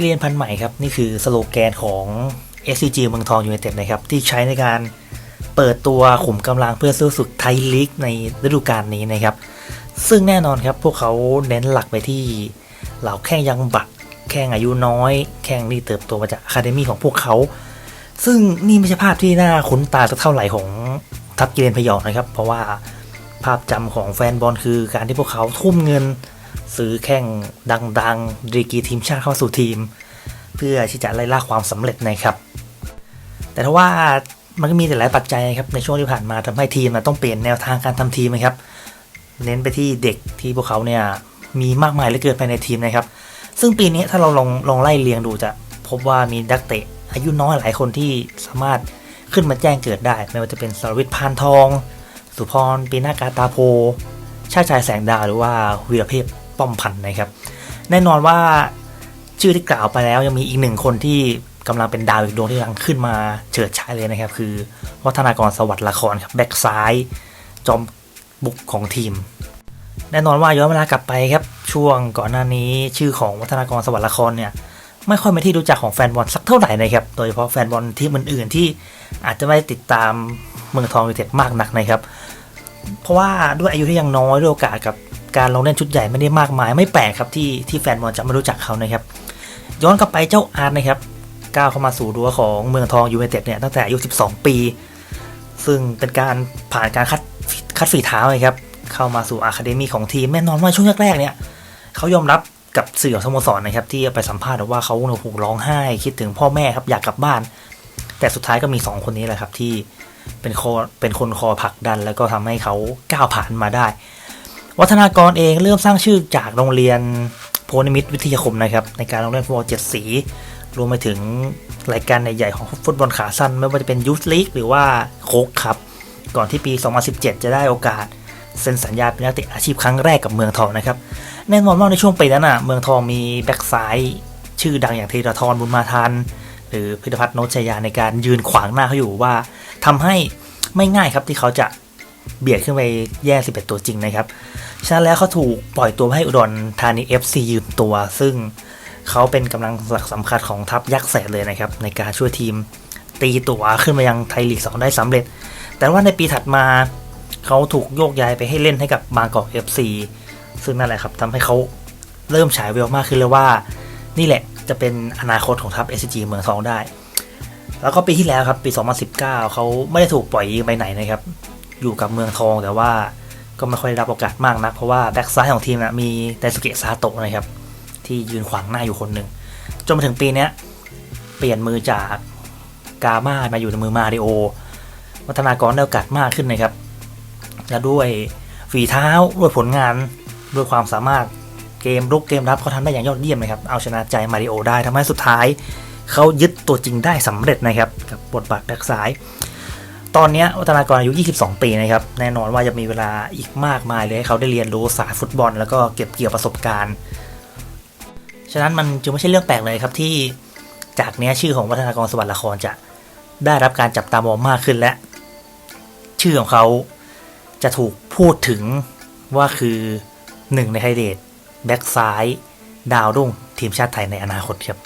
กิเลียนพันใหม่ครับ นี่คือสโลแกนของ SCG เมืองทองยูไนเต็ดนะครับ ที่ใช้ในการเปิดตัวขุมกำลังเพื่อสู้ศึกไทยลีกในฤดูกาลนี้นะครับ ซึ่งแน่นอนครับพวกเขาเน้นหลักไปที่เหล่าแข้งยังบัก แข้งอายุน้อย แข้งที่เติบโตมาจากอะคาเดมี่ของพวกเขา ซึ่งนี่ไม่ใช่ภาพที่น่าคุ้นตาสักเท่าไหร่ของทัพกิเลนพยองนะครับ เพราะว่าภาพจำของแฟนบอลคือการที่พวกเขาทุ่มเงิน ซื้อแข่งดังๆดีกีทีมชาติเข้าสู่ทีม เพื่อที่จะไล่ล่าความสำเร็จนะครับ แต่ถ้าว่ามันก็มีหลายปัจจัยครับในช่วงที่ผ่านมาทำให้ทีมต้องเปลี่ยนแนวทางการทำทีมนะครับ เน้นไปที่เด็กที่พวกเขาเนี่ยมีมากมายเหลือเกินภายในทีมนะครับ ซึ่งปีนี้ถ้าเราลองลองไล่เรียงดูจะพบว่ามีนักเตะอายุน้อยหลายคนที่สามารถขึ้นมาแจ้งเกิดได้ ไม่ว่าจะเป็นสรวิทย์พานทอง สุพรปีนากาตาโพ ชาติชายแสงดาวหรือว่าวีรเพ ป้อมพันธ์นะครับ แน่นอนว่าชื่อที่กล่าวไปแล้วยังมีอีกหนึ่งคนที่กำลังเป็นดาวอีกดวงที่กำลังขึ้นมาเฉิดฉายเลยนะครับ คือวัฒนากรสวัสดิ์ละครครับแบ็กซ้าย จอมบุกของทีม แน่นอนว่าย้อนเวลากลับไปครับ ช่วงก่อนหน้านี้ชื่อของวัฒนากรสวัสดิ์ละครเนี่ยไม่ค่อยเป็นที่รู้จักของแฟนบอลสักเท่าไหร่นะครับ โดยเฉพาะแฟนบอลทีมอื่นๆที่อาจจะไม่ติดตามเมืองทองยูเต็ดมากนักนะครับ เพราะว่าด้วยอายุที่ยังน้อยด้วยโอกาสกับ การลงเล่นชุดใหญ่ไม่ได้มากมาย ไม่แปลกครับที่ที่แฟนบอลจะไม่รู้จักเขานะครับ ย้อนกลับไปเจ้าอาร์ตนะครับก้าวเข้ามาสู่รั้วของเมืองทองยูไนเต็ดเนี่ยตั้งแต่อายุ 12 ปี ซึ่งเป็นการผ่านการคัดคัดฝีเท้าเลยครับเข้ามาสู่อะคาเดมีของทีมแน่นอนว่าช่วงแรกๆเนี่ยเขายอมรับกับสื่อของสโมสรนะครับ ที่ไปสัมภาษณ์ว่าเขาโอ้โหร้องไห้ คิดถึงพ่อแม่ครับอยากกลับบ้าน แต่สุดท้ายก็มี 2 คนนี้แหละครับที่เป็นคอเป็นคนคอผักดัน แล้วก็ทำให้เขาก้าวผ่านมาได้ วัฒนากรเองเริ่มสร้างชื่อจากโรงเรียนโพนิมิตวิทยาคมนะครับ ในการลงเล่นฟุตบอลเจ็ดสี รวมไปถึงรายการใหญ่ๆของฟุตบอลขาสั้น ไม่ว่าจะเป็นยูสลีกหรือว่าโคกครับ ก่อนที่ปี 2017 จะได้โอกาสเซ็นสัญญาเป็นนักเตะอาชีพครั้งแรกกับเมืองทองนะครับแน่นอนว่าในช่วงปีนั้นอะเมืองทองมีแบ็กซ้ายชื่อดังอย่างธีรทรบุญมาทันหรือพิรพัฒน์โนชยาในการยืนขวางหน้าเขาอยู่ว่าทำให้ไม่ง่ายครับที่เขาจะ เบียดขึ้นไปแย่ง11 ตัวจริงนะครับฉะนั้นแล้วเขาถูกปล่อยตัวให้อุดรธานี FC ยืมตัว ซึ่งเขาเป็นกำลังหลักสำคัญของทัพยักษ์แสนเลยนะครับในการช่วยทีมตีตัวขึ้นมายังไทยลีก 2 ได้สำเร็จ แต่ว่าในปีถัดมาเขาถูกโยกย้ายไปให้เล่นให้กับบางกอก FC ซึ่งนั่นแหละครับทำให้เขาเริ่มฉายแววมากขึ้นเลยว่า นี่แหละจะเป็นอนาคตของทัพ SG เมืองทองได้ แล้วก็ปีที่แล้วครับปี 2019 เขาไม่ได้ถูกปล่อยไปไหนนะครับ อยู่กับเมืองทองแต่ว่าก็ไม่ค่อยได้รับโอกาสมากนักเพราะว่าแบ็กซ้ายของทีมนะมีไดสุเกะซาโตะนะครับ ที่ยืนขวางหน้าอยู่คนหนึ่งจนมาถึงปีนี้เปลี่ยนมือจากกามามาอยู่ในมือมาริโอ วัฒนากรได้โอกาสมากขึ้นนะครับ และด้วยฝีเท้าด้วยผลงานด้วยความสามารถเกมรุกเกมรับเขาทำได้อย่างยอดเยี่ยมนะครับ เอาชนะใจมาริโอได้ทำให้สุดท้าย เขายึดตัวจริงได้สำเร็จนะครับกับบทบาทแบ็กซ้าย ตอนนี้วัฒนากรอายุ 22 ปีนะครับ แน่นอนว่าจะมีเวลาอีกมากมายเลยให้เขาได้เรียนรู้ศาสตร์ฟุตบอล แล้วก็เก็บเกี่ยวประสบการณ์ ฉะนั้นมันจึงไม่ใช่เรื่องแปลกเลยครับที่จากนี้ชื่อของวัฒนากรสวัสดิ์ละครจะได้รับการจับตามองมากขึ้นและ ชื่อของเขาจะถูกพูดถึงว่าคือหนึ่งในไฮเดตแบ็กซ้าย ดาวรุ่งทีมชาติไทยในอนาคตครับ